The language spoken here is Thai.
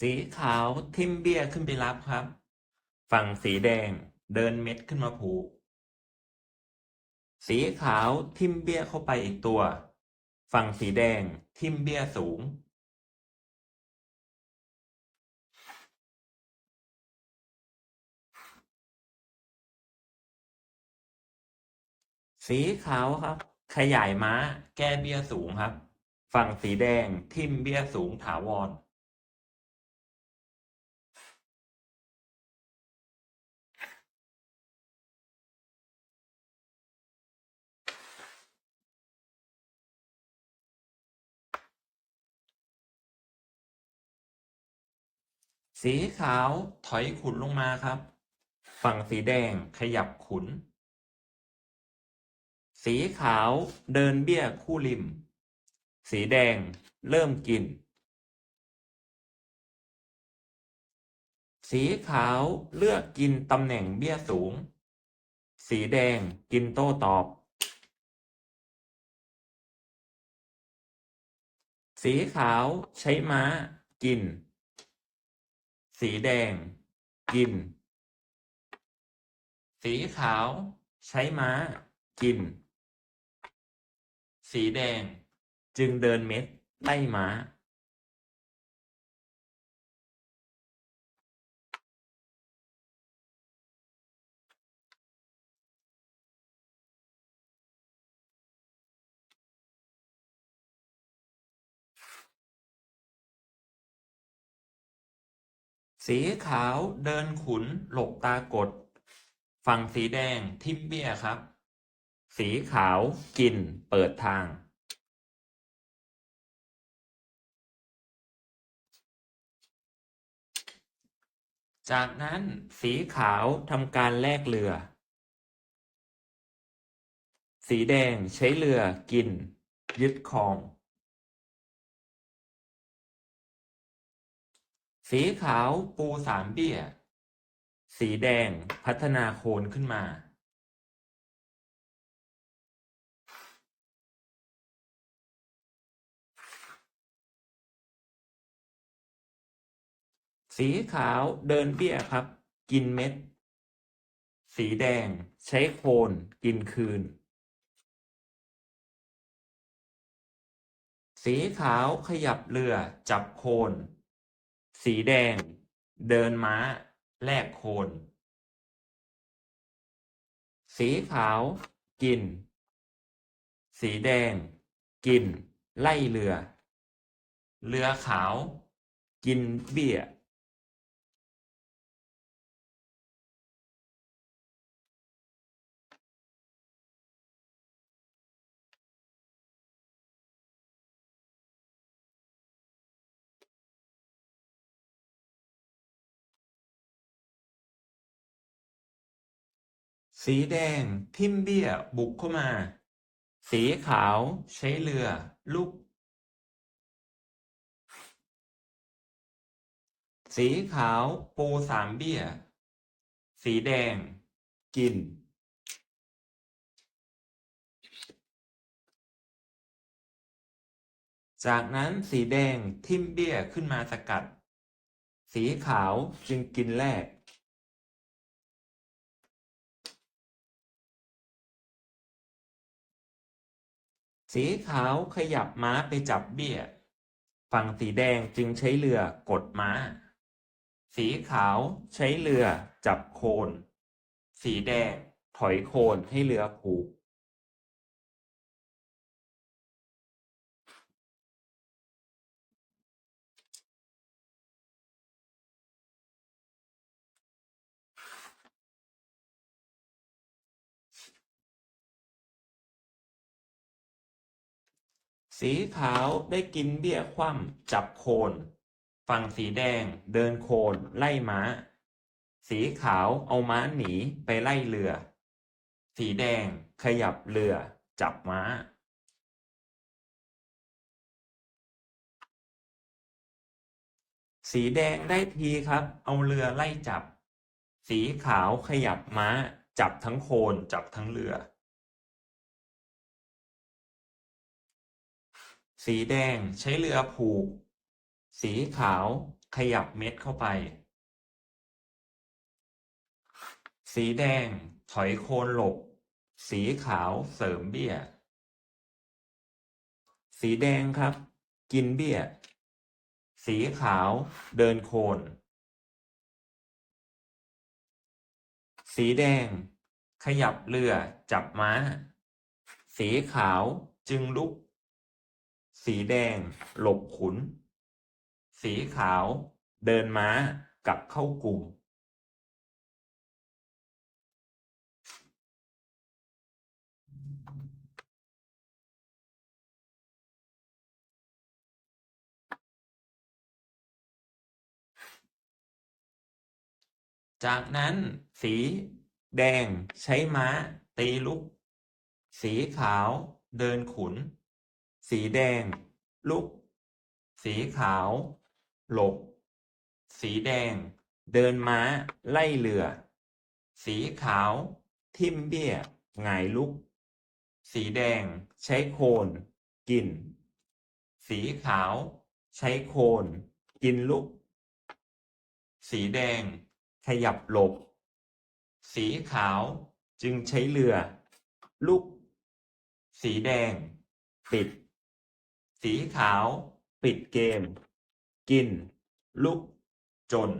สีขาวทิมเบี้ยขึ้นไปรับครับ ฝั่งสีแดงเดินเม็ดขึ้นมาผูก สีขาวทิมเบี้ยเข้าไปอีกตัว ฝั่งสีแดงทิมเบี้ยสูง สีขาวครับ ขยายม้า แก้เบี้ยสูงครับ ฝั่งสีแดงทิมเบี้ยสูงถาวร สีขาวถอยขุนลงมาครับ ฝั่งสีแดงขยับขุน สีขาวเดินเบี้ยคู่ริม สีแดงเริ่มกิน สีขาวเลือกกินตำแหน่งเบี้ยสูง สีแดงกินโต้ตอบ สีขาวใช้ม้ากิน สีแดง กิน สีขาว ใช้ม้า กิน สีแดง จึงเดินเม็ดไล่ม้า สีขาวเดินขุน หลบตากด ฝั่งสีแดงทิมเบี้ยครับ สีขาวกินเปิดทาง จากนั้นสีขาวทำการแลกเรือ สีแดงใช้เรือกิน ยึดครอง สีขาวปูสามเบี้ย สีแดงพัฒนาโคนขึ้นมา สีขาวเดินเบี้ยครับ กินเม็ด สีแดงใช้โคนกินคืน สีขาวขยับเรือจับโคน สีแดง เดินม้า แลกโคน สีขาว กิน สีแดง กิน ไล่เรือ เรือขาว กินเบี้ย สีแดง ทิมเบี้ย บุกเข้ามา สีขาว ใช้เรือ ลุก สีขาวปูสามเบี้ย สีแดง กิน จากนั้นสีแดงทิมเบี้ยขึ้นมาสกัด สีขาวจึงกินแรก สีขาวขยับม้าไปจับเบี้ย ฝั่งสีแดงจึงใช้เรือกดม้า สีขาวใช้เรือจับโคน สีแดงถอยโคนให้เรือผูก สีขาวได้กินเบี้ยคว่ำจับโคน ฝั่งสีแดงเดินโคนไล่ม้า สีขาวเอาม้าหนีไปไล่เรือ สีแดงขยับเรือจับม้า สีแดงได้ทีครับ เอาเรือไล่จับ สีขาวขยับม้า จับทั้งโคนจับทั้งเรือ สีแดงใช้เรือผูก สีขาวขยับเม็ดเข้าไป สีแดงถอยโคนหลบ สีขาวเสริมเบี้ย สีแดงครับ กินเบี้ย สีขาวเดินโคน สีแดง ขยับเรือจับม้า สีขาวจึงลุก สีแดง หลบขุน สีขาว เดินม้ากลับเข้ากลุ่ม จากนั้นสีแดงใช้ม้าตีลุก สีขาวเดินขุน สีแดง ลุก สีขาว หลบ สีแดง เดินม้า ไล่เรือ สีขาว ทิ่มเบี้ยหงายลุก สีแดง ใช้โคน กิน สีขาว ใช้โคน กินลุก สีแดง ขยับหลบ สีขาวจึงใช้เรือ ลุก สีแดงปิด สีขาว ปิดเกม กิน ลุก จน